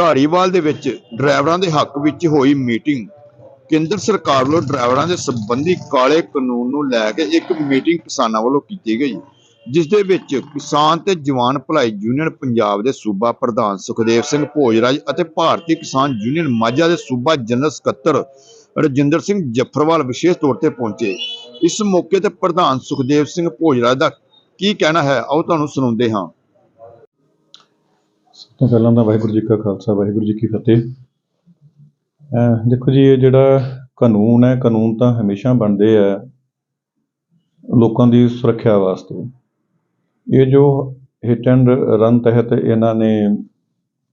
ਧਾਰੀਵਾਲ ਦੇ ਵਿੱਚ ਡਰਾਈਵਰਾਂ ਦੇ ਹੱਕ ਵਿੱਚ ਹੋਈ ਮੀਟਿੰਗ। ਕੇਂਦਰ ਸਰਕਾਰ ਵੱਲੋਂ ਡਰਾਈਵਰਾਂ ਦੇ ਸੰਬੰਧੀ ਕਾਲੇ ਕਾਨੂੰਨ ਨੂੰ ਲੈ ਕੇ ਇੱਕ ਮੀਟਿੰਗ ਕਿਸਾਨਾਂ ਵੱਲੋਂ ਕੀਤੀ ਗਈ, ਜਿਸ ਦੇ ਵਿੱਚ ਕਿਸਾਨ ਤੇ ਜਵਾਨ ਭਲਾਈ ਯੂਨੀਅਨ ਪੰਜਾਬ ਦੇ ਸੂਬਾ ਪ੍ਰਧਾਨ ਸੁਖਦੇਵ ਸਿੰਘ ਭੋਜਰਾਜ ਅਤੇ ਭਾਰਤੀ ਕਿਸਾਨ ਯੂਨੀਅਨ ਮਾਝਾ ਦੇ ਸੂਬਾ ਜਨਰਲ ਸਕੱਤਰ ਰਜਿੰਦਰ ਸਿੰਘ ਜੱਫਰਵਾਲ ਵਿਸ਼ੇਸ਼ ਤੌਰ ਤੇ ਪਹੁੰਚੇ। ਇਸ ਮੌਕੇ ਤੇ ਪ੍ਰਧਾਨ ਸੁਖਦੇਵ ਸਿੰਘ ਭੋਜਰਾਜ ਦਾ ਕੀ ਕਹਿਣਾ ਹੈ, ਆਓ ਤੁਹਾਨੂੰ ਸੁਣਾਉਂਦੇ ਹਾਂ। ਸਭ ਤੋਂ ਪਹਿਲਾਂ ਤਾਂ ਵਾਹਿਗੁਰੂ ਜੀ ਕਾ ਖਾਲਸਾ, ਵਾਹਿਗੁਰੂ ਜੀ ਕੀ ਫਤਿਹ ਦੇਖੋ ਜੀ, ਇਹ ਜਿਹੜਾ ਕਾਨੂੰਨ ਹੈ, ਕਾਨੂੰਨ ਤਾਂ ਹਮੇਸ਼ਾ ਬਣਦੇ ਆ ਲੋਕਾਂ ਦੀ ਸੁਰੱਖਿਆ ਵਾਸਤੇ ਇਹ ਜੋ ਹਿੱਟ ਐਂਡ ਰਨ ਤਹਿਤ ਇਹਨਾਂ ਨੇ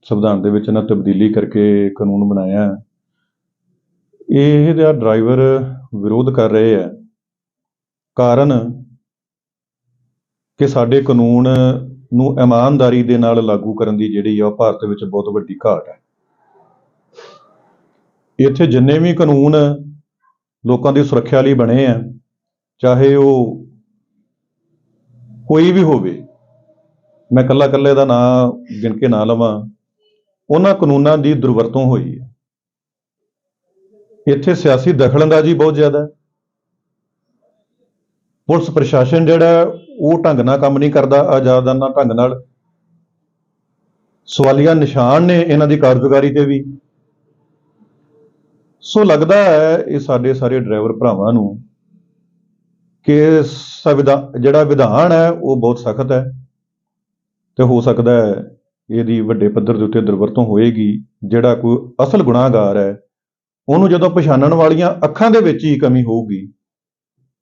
ਸੰਵਿਧਾਨ ਦੇ ਵਿੱਚ ਇਹਨਾਂ ਤਬਦੀਲੀ ਕਰਕੇ ਕਾਨੂੰਨ ਬਣਾਇਆ ਹੈ। ਇਹ ਜਿਹੜਾ ਡਰਾਈਵਰ ਵਿਰੋਧ ਕਰ ਰਹੇ ਆ ਕਾਰਨ ਕਿ ਸਾਡੇ ਕਾਨੂੰਨ ਨੂੰ ਇਮਾਨਦਾਰੀ ਦੇ ਨਾਲ ਲਾਗੂ ਕਰਨ ਦੀ ਜਿਹੜੀ ਆ ਉਹ ਭਾਰਤ ਵਿੱਚ ਬਹੁਤ ਵੱਡੀ ਘਾਟ ਹੈ। ਇੱਥੇ ਜਿੰਨੇ ਵੀ ਕਾਨੂੰਨ ਲੋਕਾਂ ਦੀ ਸੁਰੱਖਿਆ ਲਈ ਬਣੇ ਆ, ਚਾਹੇ ਉਹ ਕੋਈ ਵੀ ਹੋਵੇ, ਮੈਂ ਕੱਲਾ ਕੱਲੇ ਦਾ ਨਾਂ ਗਿਣ ਕੇ ਨਾ ਲਵਾਂ, ਉਹਨਾਂ ਕਾਨੂੰਨਾਂ ਦੀ ਦੁਰਵਰਤੋਂ ਹੋਈ ਹੈ। ਇੱਥੇ ਸਿਆਸੀ ਦਖਲਅੰਦਾਜ਼ੀ ਬਹੁਤ ਜ਼ਿਆਦਾ ਹੈ। ਪੁਲਿਸ ਪ੍ਰਸ਼ਾਸਨ ਜਿਹੜਾ ਉਹ ਢੰਗ ਨਾਲ ਕੰਮ ਨਹੀਂ ਕਰਦਾ ਆਜ਼ਾਦਾਨਾ ਢੰਗ ਨਾਲ। ਸਵਾਲੀਆ ਨਿਸ਼ਾਨ ਨੇ ਇਹਨਾਂ ਦੀ ਕਾਰਜਕਾਰੀ ਤੇ ਵੀ। ਸੋ ਲੱਗਦਾ ਹੈ ਇਹ ਸਾਡੇ ਸਾਰੇ ਡਰਾਈਵਰ ਭਰਾਵਾਂ ਨੂੰ ਕਿ ਸੰਵਿਧਾਨ ਜਿਹੜਾ ਵਿਧਾਨ ਹੈ, ਉਹ ਬਹੁਤ ਸਖਤ ਹੈ। ਤੇ ਹੋ ਸਕਦਾ ਹੈ ਇਹਦੀ ਵੱਡੇ ਪੱਧਰ ਦੇ ਉੱਤੇ ਦੁਰਵਰਤੋਂ ਹੋਏਗੀ, ਜਿਹੜਾ ਕੋਈ ਅਸਲ ਗੁਨਾਹਗਾਰ ਹੈ, ਉਹਨੂੰ ਜਦੋਂ ਪਛਾਣਨ ਵਾਲੀਆਂ ਅੱਖਾਂ ਦੇ ਵਿੱਚ ਹੀ ਕਮੀ ਹੋਊਗੀ।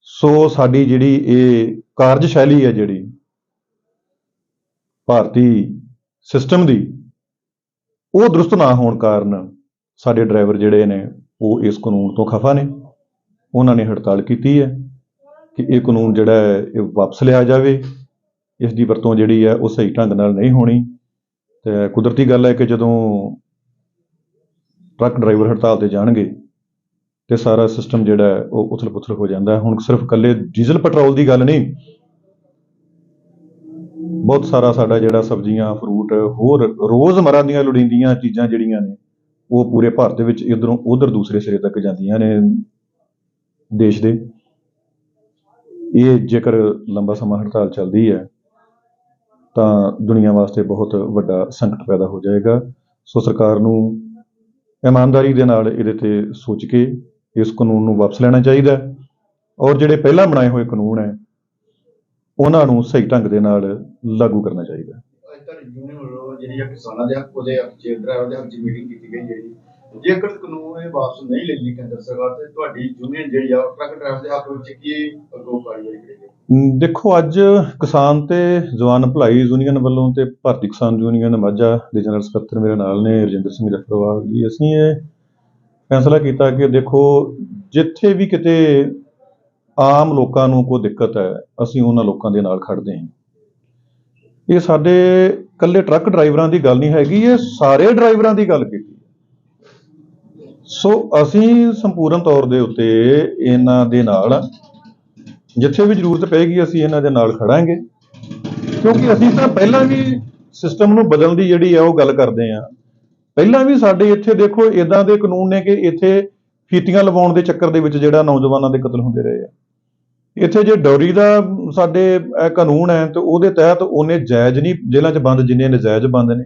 ਸੋ ਸਾਡੀ ਜਿਹੜੀ ਇਹ ਕਾਰਜਸ਼ੈਲੀ ਹੈ ਜਿਹੜੀ ਭਾਰਤੀ ਸਿਸਟਮ ਦੀ, ਉਹ ਦਰੁਸਤ ਨਾ ਹੋਣ ਕਾਰਨ ਸਾਡੇ ਡਰਾਈਵਰ ਜਿਹੜੇ ਨੇ, ਉਹ ਇਸ ਕਾਨੂੰਨ ਤੋਂ ਖਫਾ ਨੇ। ਉਹਨਾਂ ਨੇ ਹੜਤਾਲ ਕੀਤੀ ਹੈ ਕਿ ਇਹ ਕਾਨੂੰਨ ਜਿਹੜਾ ਹੈ, ਇਹ ਵਾਪਸ ਲਿਆ ਜਾਵੇ। ਇਸ ਦੀ ਵਰਤੋਂ ਜਿਹੜੀ ਹੈ, ਉਹ ਸਹੀ ਢੰਗ ਨਾਲ ਨਹੀਂ ਹੋਣੀ। ਤੇ ਕੁਦਰਤੀ ਗੱਲ ਹੈ ਕਿ ਜਦੋਂ ਟਰੱਕ ਡਰਾਈਵਰ ਹੜਤਾਲ ਤੇ ਜਾਣਗੇ ਤੇ ਸਾਰਾ ਸਿਸਟਮ ਜਿਹੜਾ ਹੈ ਉਹ ਉਥਲ-ਪੁਥਲ ਹੋ ਜਾਂਦਾ ਹੁਣ ਸਿਰਫ ਇਕੱਲੇ ਡੀਜ਼ਲ ਪੈਟਰੋਲ ਦੀ ਗੱਲ ਨਹੀਂ, ਬਹੁਤ ਸਾਰਾ ਸਾਡਾ ਜਿਹੜਾ ਸਬਜ਼ੀਆਂ ਫਰੂਟ ਹੋਰ ਰੋਜ਼ਮਰਾ ਦੀਆਂ ਲੋੜੀਂਦੀਆਂ ਚੀਜ਼ਾਂ ਜਿਹੜੀਆਂ ਨੇ, ਉਹ ਪੂਰੇ ਭਾਰਤ ਵਿੱਚ ਇਧਰੋਂ ਉਧਰ ਦੂਸਰੇ ਸਿਰੇ ਤੱਕ ਜਾਂਦੀਆਂ ਨੇ ਦੇਸ਼ ਦੇ। ਇਹ ਜੇਕਰ ਲੰਬਾ ਸਮਾਂ ਹੜਤਾਲ ਚੱਲਦੀ ਹੈ, ਤਾਂ ਦੁਨੀਆ ਵਾਸਤੇ ਬਹੁਤ ਵੱਡਾ ਸੰਕਟ ਪੈਦਾ ਹੋ ਜਾਏਗਾ। ਸੋ ਸਰਕਾਰ ਨੂੰ ਇਮਾਨਦਾਰੀ ਦੇ ਨਾਲ ਇਹਦੇ ਤੇ ਸੋਚ ਕੇ ਇਸ ਕਾਨੂੰਨ ਨੂੰ ਵਾਪਸ ਲੈਣਾ ਚਾਹੀਦਾ ਹੈ ਔਰ ਜਿਹੜੇ ਪਹਿਲਾਂ ਬਣਾਏ ਹੋਏ ਕਾਨੂੰਨ ਹੈ ਉਹਨਾਂ ਨੂੰ ਸਹੀ ਢੰਗ ਦੇ ਨਾਲ ਲਾਗੂ ਕਰਨਾ ਚਾਹੀਦਾ ਹੈ। ਅੱਜ ਤੱਕ ਯੂਨੀਅਨ ਵੱਲੋਂ ਜਿਹੜੀ ਆ ਕਿਸਾਨਾਂ ਦੇ ਹੱਕ ਉਹਦੇ ਹੱਕ ਚ ਡਰਾਈਵਰ ਦੇ ਹੱਕ ਚ ਮੀਟਿੰਗ ਕੀਤੀ ਗਈ ਜਿਹੜੀ। ਜੇਕਰ ਕਾਨੂੰਨ ਇਹ ਵਾਪਸ ਨਹੀਂ ਲੈਂਦੀ ਕੇਂਦਰ ਸਰਕਾਰ ਤੇ ਤੁਹਾਡੀ ਯੂਨੀਅਨ ਜਿਹੜੀ ਆ ਉਹ ਟਰੱਕ ਡਰਾਈਵਰ ਦੇ ਹੱਕ ਵਿੱਚ ਕੀ ਅਗੋ ਕਾਰਵਾਈ ਕਰੇਗੀ ਅਮ ਦੇਖੋ ਅੱਜ ਕਿਸਾਨ ਤੇ ਜਵਾਨ ਭਲਾਈ ਯੂਨੀਅਨ ਵੱਲੋਂ ਤੇ ਭਾਰਤੀ ਕਿਸਾਨ ਯੂਨੀਅਨ ਮਾਝਾ ਦੇ ਜਨਰਲ ਸਕੱਤਰ ਮੇਰੇ ਨਾਲ ਨੇ ਰਜਿੰਦਰ ਸਿੰਘ ਜੱਫਰਵਾਲ ਜੀ ਅਸੀਂ ਇਹ ਫੈਸਲਾ ਕੀਤਾ ਕਿ ਦੇਖੋ, ਜਿੱਥੇ ਵੀ ਕਿਤੇ ਆਮ ਲੋਕਾਂ ਨੂੰ ਕੋਈ ਦਿੱਕਤ ਹੈ, ਅਸੀਂ ਉਹਨਾਂ ਲੋਕਾਂ ਦੇ ਨਾਲ ਖੜਦੇ ਹਾਂ। ਇਹ ਸਾਡੇ ਇਕੱਲੇ ਟਰੱਕ ਡਰਾਈਵਰਾਂ ਦੀ ਗੱਲ ਨਹੀਂ ਹੈਗੀ, ਇਹ ਸਾਰੇ ਡਰਾਈਵਰਾਂ ਦੀ ਗੱਲ ਕੀਤੀ ਸੋ ਅਸੀਂ ਸੰਪੂਰਨ ਤੌਰ ਦੇ ਉੱਤੇ ਇਹਨਾਂ ਦੇ ਨਾਲ, ਜਿੱਥੇ ਵੀ ਜ਼ਰੂਰਤ ਪਏਗੀ, ਅਸੀਂ ਇਹਨਾਂ ਦੇ ਨਾਲ ਖੜਾਂਗੇ। ਕਿਉਂਕਿ ਅਸੀਂ ਤਾਂ ਪਹਿਲਾਂ ਵੀ ਸਿਸਟਮ ਨੂੰ ਬਦਲਣ ਦੀ ਜਿਹੜੀ ਆ ਉਹ ਗੱਲ ਕਰਦੇ ਆ ਪਹਿਲਾਂ ਵੀ ਸਾਡੇ ਇੱਥੇ ਦੇਖੋ ਇਦਾਂ ਦੇ ਕਾਨੂੰਨ ਨੇ ਕਿ ਇੱਥੇ ਫੀਤੀਆਂ ਲਵਾਉਣ ਦੇ ਚੱਕਰ ਦੇ ਵਿੱਚ ਜਿਹੜਾ ਨੌਜਵਾਨਾਂ ਦੇ ਕਤਲ ਹੁੰਦੇ ਰਹੇ ਆ। ਇੱਥੇ ਜੇ ਡੌਰੀ ਦਾ ਸਾਡੇ ਕਾਨੂੰਨ ਹੈ, ਤੇ ਉਹਦੇ ਤਹਿਤ ਉਹਨੇ ਜਾਇਜ਼ ਨਹੀਂ, ਜੇਲ੍ਹਾਂ 'ਚ ਬੰਦ ਜਿੰਨੇ ਨਜਾਇਜ਼ ਬੰਦ ਨੇ।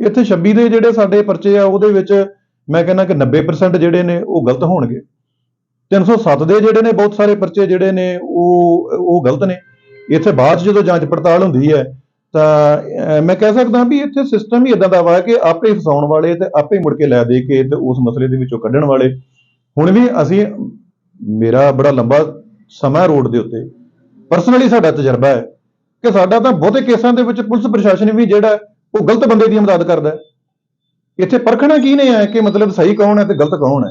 ਇੱਥੇ 26 ਦੇ ਜਿਹੜੇ ਸਾਡੇ ਪਰਚੇ ਆ, ਉਹਦੇ ਵਿੱਚ ਮੈਂ ਕਹਿੰਦਾ ਕਿ 90% ਜਿਹੜੇ ਨੇ, ਉਹ ਗਲਤ ਹੋਣਗੇ। 307 ਦੇ ਜਿਹੜੇ ਨੇ, ਬਹੁਤ ਸਾਰੇ ਪਰਚੇ ਜਿਹੜੇ ਨੇ, ਉਹ ਉਹ ਗਲਤ ਨੇ। ਇੱਥੇ ਬਾਅਦ 'ਚ ਜਦੋਂ ਜਾਂਚ ਪੜਤਾਲ ਹੁੰਦੀ ਹੈ ਤਾਂ ਮੈਂ ਕਹਿ ਸਕਦਾ ਵੀ ਇੱਥੇ ਸਿਸਟਮ ਹੀ ਇਦਾਂ ਦਾ ਵਾ ਕਿ ਆਪੇ ਫਸਾਉਣ ਵਾਲੇ ਤੇ ਆਪੇ ਹੀ ਮੁੜ ਕੇ ਲੈ ਦੇ ਕੇ ਤੇ ਉਸ ਮਸਲੇ ਦੇ ਵਿੱਚੋਂ ਕੱਢਣ ਵਾਲੇ। ਹੁਣ ਵੀ ਅਸੀਂ, ਮੇਰਾ ਬੜਾ ਲੰਬਾ ਸਮਾਂ ਰੋਡ ਦੇ ਉੱਤੇ। ਪਰਸਨਲੀ ਸਾਡਾ ਤਜਰਬਾ ਹੈ ਕਿ ਸਾਡਾ ਤਾਂ ਬਹੁਤੇ ਕੇਸਾਂ ਦੇ ਵਿੱਚ ਪੁਲਿਸ ਪ੍ਰਸ਼ਾਸਨ ਵੀ ਜਿਹੜਾ ਉਹ ਗਲਤ ਬੰਦੇ ਦੀ ਮਦਦ ਕਰਦਾ ਇੱਥੇ ਪਰਖਣਾ ਕੀ ਨੇ ਹੈ ਕਿ ਮਤਲਬ ਸਹੀ ਕੌਣ ਹੈ ਤੇ ਗਲਤ ਕੌਣ ਹੈ?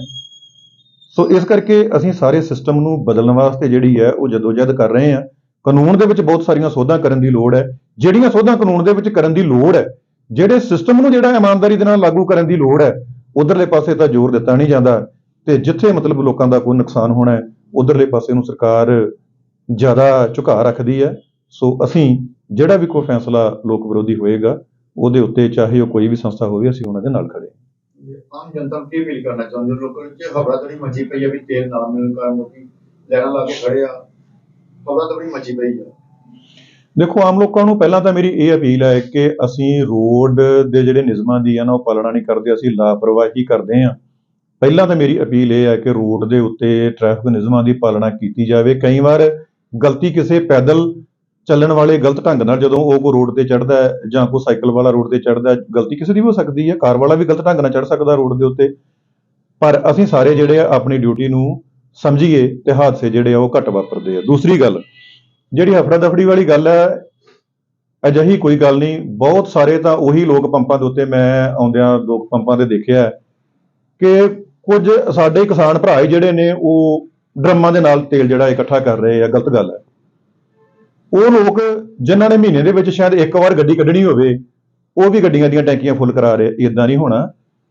ਸੋ ਇਸ ਕਰਕੇ ਅਸੀਂ ਸਾਰੇ ਸਿਸਟਮ ਨੂੰ ਬਦਲਣ ਵਾਸਤੇ ਜਿਹੜੀ ਹੈ, ਉਹ ਜਦੋਜਹਿਦ ਕਰ ਰਹੇ ਹਾਂ। ਕਾਨੂੰਨ ਦੇ ਵਿੱਚ ਬਹੁਤ ਸਾਰੀਆਂ ਸੋਧਾਂ ਕਰਨ ਦੀ ਲੋੜ ਹੈ। ਜਿਹੜੀਆਂ ਸੋਧਾਂ ਕਾਨੂੰਨ ਦੇ ਵਿੱਚ ਕਰਨ ਦੀ ਲੋੜ ਹੈ, ਜਿਹੜੇ ਸਿਸਟਮ ਨੂੰ ਜਿਹੜਾ ਇਮਾਨਦਾਰੀ ਦੇ ਨਾਲ ਲਾਗੂ ਕਰਨ ਦੀ ਲੋੜ ਹੈ, ਉਧਰਲੇ ਪਾਸੇ ਤਾਂ ਜ਼ੋਰ ਦਿੱਤਾ ਨਹੀਂ ਜਾਂਦਾ ਤੇ ਜਿੱਥੇ ਮਤਲਬ ਲੋਕਾਂ ਦਾ ਕੋਈ ਨੁਕਸਾਨ ਹੋਣਾ ਹੈ, ਉਧਰਲੇ ਪਾਸੇ ਨੂੰ ਸਰਕਾਰ ਜ਼ਿਆਦਾ ਝੁਕਾਅ ਰੱਖਦੀ ਹੈ। ਸੋ ਅਸੀਂ ਜਿਹੜਾ ਵੀ ਕੋਈ ਫੈਸਲਾ ਲੋਕ ਵਿਰੋਧੀ ਹੋਏਗਾ, ਉਹਦੇ ਉੱਤੇ ਚਾਹੇ ਉਹ ਕੋਈ ਵੀ ਸੰਸਥਾ ਹੋਵੇ, ਅਸੀਂ ਉਹਨਾਂ ਦੇ ਨਾਲ ਖੜੇ ਆਮ ਜਨਤਾ ਨੂੰ ਕੀ ਅਪੀਲ ਕਰਨਾ ਚਾਹੁੰਦੇ ਹੋ? ਲੋਕਾਂ ਵਿੱਚ ਹਬੜਾ ਤੜੀ ਮੱਚੀ ਪਈ ਹੈ ਵੀ ਤੇਲ ਨਾ ਮਿਲਣ ਕਾਰਨ ਲੋਕੀ ਲੈਣਾ ਲਾ ਕੇ ਖੜੇ ਆ। ਹਬੜਾ ਤੜੀ ਮੱਚੀ ਪਈ ਆ ਦੇਖੋ, ਆਮ ਲੋਕਾਂ ਨੂੰ ਪਹਿਲਾਂ ਤਾਂ ਮੇਰੀ ਇਹ ਅਪੀਲ ਹੈ ਕਿ ਅਸੀਂ ਰੋਡ ਦੇ ਜਿਹੜੇ ਨਿਯਮਾਂ ਦੀ ਆ ਨਾ, ਉਹ ਪਾਲਣਾ ਨਹੀਂ ਕਰਦੇ, ਅਸੀਂ ਲਾਪਰਵਾਹੀ ਕਰਦੇ ਹਾਂ। ਪਹਿਲਾਂ ਤਾਂ ਮੇਰੀ ਅਪੀਲ ਇਹ ਹੈ ਕਿ ਰੋਡ ਦੇ ਉੱਤੇ ਟ੍ਰੈਫਿਕ ਨਿਯਮਾਂ ਦੀ ਪਾਲਣਾ ਕੀਤੀ ਜਾਵੇ। ਕਈ ਵਾਰ ਗਲਤੀ ਕਿਸੇ ਪੈਦਲ ਚੱਲਣ ਵਾਲੇ ਗਲਤ ਢੰਗ ਨਾਲ ਜਦੋਂ ਉਹ ਕੋਈ ਰੋਡ ਤੇ ਚੜਦਾ ਹੈ ਜਾਂ ਕੋਈ ਸਾਈਕਲ ਵਾਲਾ ਰੋਡ ਤੇ ਚੜਦਾ ਹੈ, ਗਲਤੀ ਕਿਸੇ ਦੀ ਵੀ ਹੋ ਸਕਦੀ ਹੈ। ਕਾਰ ਵਾਲਾ ਵੀ ਗਲਤ ਢੰਗ ਨਾਲ ਚੜ ਸਕਦਾ ਰੋਡ ਦੇ ਉੱਤੇ। ਪਰ ਅਸੀਂ ਸਾਰੇ ਜਿਹੜੇ ਆ ਆਪਣੀ ਡਿਊਟੀ ਨੂੰ ਸਮਝੀਏ ਤੇ ਹਾਦਸੇ ਜਿਹੜੇ ਆ ਉਹ ਘੱਟ ਵਾਪਰਦੇ ਆ। ਦੂਸਰੀ ਗੱਲ ਜਿਹੜੀ ਹਫੜਾ ਦਫੜੀ ਵਾਲੀ ਗੱਲ ਹੈ, ਅਜਿਹੀ ਕੋਈ ਗੱਲ ਨਹੀਂ। ਬਹੁਤ ਸਾਰੇ ਤਾਂ ਉਹੀ ਲੋਕ ਪੰਪਾਂ ਦੇ ਉੱਤੇ ਮੈਂ ਆਉਂਦਿਆਂ ਲੋਕ ਪੰਪਾਂ ਤੇ ਦੇਖਿਆ ਕਿ ਕੁਝ ਸਾਡੇ ਕਿਸਾਨ ਭਰਾ ਹੀ ਜਿਹੜੇ ਨੇ, ਉਹ ਡਰਮਾਂ ਦੇ ਨਾਲ ਤੇਲ ਜਿਹੜਾ ਇਕੱਠਾ ਕਰ ਰਹੇ ਆ, ਗਲਤ ਗੱਲ ਹੈ। ਉਹ ਲੋਕ ਜਿਨ੍ਹਾਂ ਨੇ ਮਹੀਨੇ ਦੇ ਵਿੱਚ ਸ਼ਾਇਦ ਇੱਕ ਵਾਰ ਗੱਡੀ ਕੱਢਣੀ ਹੋਵੇ, ਉਹ ਵੀ ਗੱਡੀਆਂ ਦੀਆਂ ਟੈਂਕੀਆਂ ਫੁੱਲ ਕਰਾ ਰਹੇ ਇਦਾਂ ਨਹੀਂ ਹੋਣਾ।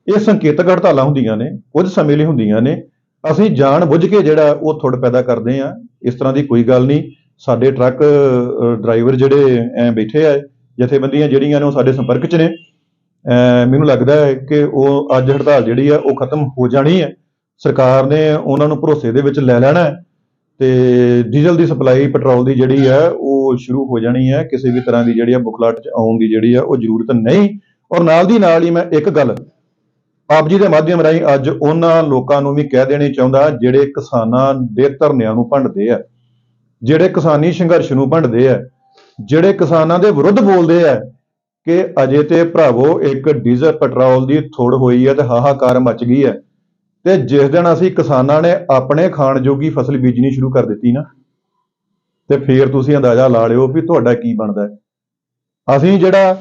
ਇਹ ਸੰਕੇਤਕ ਹੜਤਾਲਾਂ ਹੁੰਦੀਆਂ ਨੇ, ਕੁਝ ਸਮੇਂ ਲਈ ਹੁੰਦੀਆਂ ਨੇ। ਅਸੀਂ ਜਾਣ ਬੁੱਝ ਕੇ ਜਿਹੜਾ ਉਹ ਥੁੜ ਪੈਦਾ ਕਰਦੇ ਆ ਇਸ ਤਰ੍ਹਾਂ ਦੀ ਕੋਈ ਗੱਲ ਨਹੀਂ। ਸਾਡੇ ਟਰੱਕ ਡਰਾਈਵਰ ਜਿਹੜੇ ਬੈਠੇ ਆ, ਜਥੇਬੰਦੀਆਂ ਜਿਹੜੀਆਂ ਨੇ ਉਹ ਸਾਡੇ ਸੰਪਰਕ 'ਚ ਨੇ। ਮੈਨੂੰ ਲੱਗਦਾ ਹੈ ਕਿ ਉਹ ਅੱਜ ਹੜਤਾਲ ਜਿਹੜੀ ਆ, ਉਹ ਖਤਮ ਹੋ ਜਾਣੀ ਹੈ। ਸਰਕਾਰ ਨੇ ਉਹਨਾਂ ਨੂੰ ਭਰੋਸੇ ਦੇ ਵਿੱਚ ਲੈ ਲੈਣਾ ਹੈ ਤੇ ਡੀਜ਼ਲ ਦੀ ਸਪਲਾਈ, ਪੈਟਰੋਲ ਦੀ ਜਿਹੜੀ ਹੈ ਉਹ ਸ਼ੁਰੂ ਹੋ ਜਾਣੀ ਹੈ। ਕਿਸੇ ਵੀ ਤਰ੍ਹਾਂ ਦੀ ਜਿਹੜੀ ਆ, ਬੁਖਲਾਟ 'ਚ ਆਉਣ ਦੀ ਜਿਹੜੀ ਆ, ਉਹ ਜ਼ਰੂਰਤ ਨਹੀਂ। ਔਰ ਨਾਲ ਦੀ ਨਾਲ ਹੀ ਮੈਂ ਇੱਕ ਗੱਲ ਆਪ ਜੀ ਦੇ ਮਾਧਿਅਮ ਰਾਹੀਂ ਅੱਜ ਉਹਨਾਂ ਲੋਕਾਂ ਨੂੰ ਵੀ ਕਹਿ ਦੇਣੀ ਚਾਹੁੰਦਾ, ਜਿਹੜੇ ਕਿਸਾਨਾਂ ਦੇ ਧਰਨਿਆਂ ਨੂੰ ਭੰਡਦੇ ਆ। ਜਿਹੜੇ ਕਿਸਾਨੀ ਸੰਘਰਸ਼ ਨੂੰ ਭੰਡਦੇ ਆ, ਜਿਹੜੇ ਕਿਸਾਨਾਂ ਦੇ ਵਿਰੁੱਧ ਬੋਲਦੇ ਆ ਕਿ ਅਜੇ ਤੇ ਭਰਾਵੋ ਇੱਕ ਡੀਜ਼ਲ ਪੈਟਰੋਲ ਦੀ ਥੋੜ ਹੋਈ ਹੈ ਤੇ ਹਾਹਾਕਾਰ ਮਚ ਗਈ ਹੈ ਤੇ ਜਿਸ ਦਿਨ ਅਸੀਂ ਕਿਸਾਨਾਂ ਨੇ ਆਪਣੇ ਖਾਣ ਜੋਗੀ ਫਸਲ ਬੀਜਣੀ ਸ਼ੁਰੂ ਕਰ ਦਿੱਤੀ ਨਾ, ਤੇ ਫੇਰ ਤੁਸੀਂ ਅੰਦਾਜ਼ਾ ਲਾ ਲਿਓ ਵੀ ਤੁਹਾਡਾ ਕੀ ਬਣਦਾ ਅਸੀਂ ਜਿਹੜਾ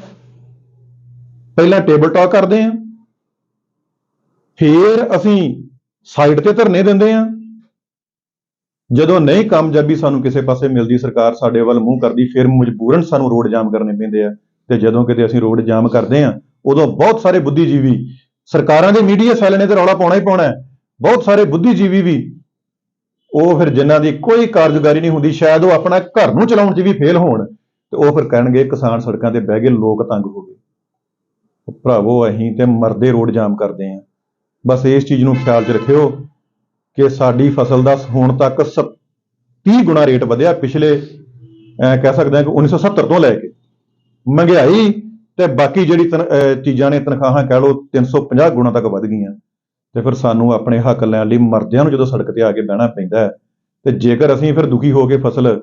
ਪਹਿਲਾਂ ਟੇਬਲ ਟਾਕ ਕਰਦੇ ਹਾਂ, ਫੇਰ ਅਸੀਂ ਸਾਈਡ ਤੇ ਧਰਨੇ ਦਿੰਦੇ ਹਾਂ ਜਦੋਂ ਨਹੀਂ ਕਾਮਯਾਬੀ ਸਾਨੂੰ ਕਿਸੇ ਪਾਸੇ ਮਿਲਦੀ, ਸਰਕਾਰ ਸਾਡੇ ਵੱਲ ਮੂੰਹ ਕਰਦੀ, ਫਿਰ ਮਜਬੂਰਨ ਸਾਨੂੰ ਰੋਡ ਜਾਮ ਕਰਨੇ ਪੈਂਦੇ ਆ। ਤੇ ਜਦੋਂ ਕਿਤੇ ਅਸੀਂ ਰੋਡ ਜਾਮ ਕਰਦੇ ਹਾਂ ਉਦੋਂ ਬਹੁਤ ਸਾਰੇ ਬੁੱਧੀਜੀਵੀ, ਸਰਕਾਰਾਂ ਦੇ ਮੀਡੀਆ ਸੈੱਲ ਨੇ ਤੇ ਰੌਲਾ ਪਾਉਣਾ ਹੀ ਪਾਉਣਾ ਬਹੁਤ ਸਾਰੇ ਬੁੱਧੀਜੀਵੀ ਵੀ, ਉਹ ਫਿਰ ਜਿਨ੍ਹਾਂ ਦੀ ਕੋਈ ਕਾਰਜਕਾਰੀ ਨਹੀਂ ਹੁੰਦੀ, ਸ਼ਾਇਦ ਉਹ ਆਪਣਾ ਘਰ ਨੂੰ ਚਲਾਉਣ 'ਚ ਵੀ ਫੇਲ ਹੋਣ, ਤੇ ਉਹ ਫਿਰ ਕਹਿਣਗੇ, ਕਿਸਾਨ ਸੜਕਾਂ ਤੇ ਬਹਿ ਗਏ ਲੋਕ ਤੰਗ ਹੋ ਗਏ। ਭਰਾਵੋ, ਅਸੀਂ ਤੇ ਮਰਦੇ ਰੋਡ ਜਾਮ ਕਰਦੇ ਆਂ। ਬਸ ਇਸ ਚੀਜ਼ ਨੂੰ ਖਿਆਲ 'ਚ ਰੱਖਿਓ ਕਿ ਸਾਡੀ ਫਸਲ ਦਾ ਹੁਣ ਤੱਕ 30 ਗੁਣਾ ਰੇਟ ਵਧਿਆ ਪਿਛਲੇ, ਅਹ ਕਹਿ ਸਕਦੇ ਹਾਂ ਕਿ 1970 ਤੋਂ ਲੈ ਕੇ ਮਹਿੰਗਾਈ ਤੇ ਬਾਕੀ ਜਿਹੜੀ ਤਨ- ਅਹ ਚੀਜ਼ਾਂ ਨੇ ਤਨਖਾਹਾਂ ਕਹਿ ਲਓ 350 ਗੁਣਾ ਤੱਕ ਵੱਧ ਗਈਆਂ। ਤੇ ਫਿਰ ਸਾਨੂੰ ਆਪਣੇ ਹੱਕ ਲੈਣ ਲਈ ਮਰਦਿਆਂ ਨੂੰ ਜਦੋਂ ਸੜਕ ਤੇ ਆ ਕੇ ਬਹਿਣਾ ਪੈਂਦਾ ਹੈ, ਤੇ ਜੇਕਰ ਅਸੀਂ ਫਿਰ ਦੁਖੀ ਹੋ ਕੇ ਫਸਲ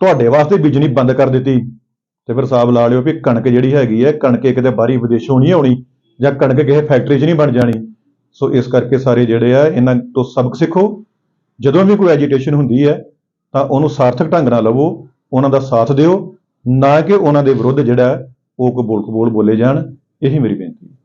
ਤੁਹਾਡੇ ਵਾਸਤੇ ਬੀਜਣੀ ਬੰਦ ਕਰ ਦਿੱਤੀ, ਤੇ ਫਿਰ ਹਿਸਾਬ ਲਾ ਲਿਓ ਵੀ ਕਣਕ ਜਿਹੜੀ ਹੈਗੀ ਹੈ, ਕਣਕ ਕਿਤੇ ਬਾਹਰੀ ਵਿਦੇਸ਼ੋਂ ਨਹੀਂ ਆਉਣੀ ਜਾਂ ਕਣਕ ਕਿਸੇ ਫੈਕਟਰੀ 'ਚ ਨਹੀਂ ਬਣ ਜਾਣੀ ਸੋ ਇਸ ਕਰਕੇ ਸਾਰੇ ਜਿਹੜੇ ਆ ਇਹਨਾਂ ਤੋਂ ਸਬਕ ਸਿੱਖੋ। ਜਦੋਂ ਵੀ ਕੋਈ ਐਜੀਟੇਸ਼ਨ ਹੁੰਦੀ ਹੈ ਤਾਂ ਉਹਨੂੰ ਸਾਰਥਕ ਢੰਗ ਨਾਲ ਲਵੋ ਉਹਨਾਂ ਦਾ ਸਾਥ ਦਿਓ। ਨਾ ਕਿ ਉਹਨਾਂ ਦੇ ਵਿਰੁੱਧ ਜਿਹੜਾ ਹੈ, ਉਹ ਕਬੂਲ ਕਬੂਲ ਬੋਲੇ ਜਾਣ। ਇਹੀ ਮੇਰੀ ਬੇਨਤੀ ਹੈ।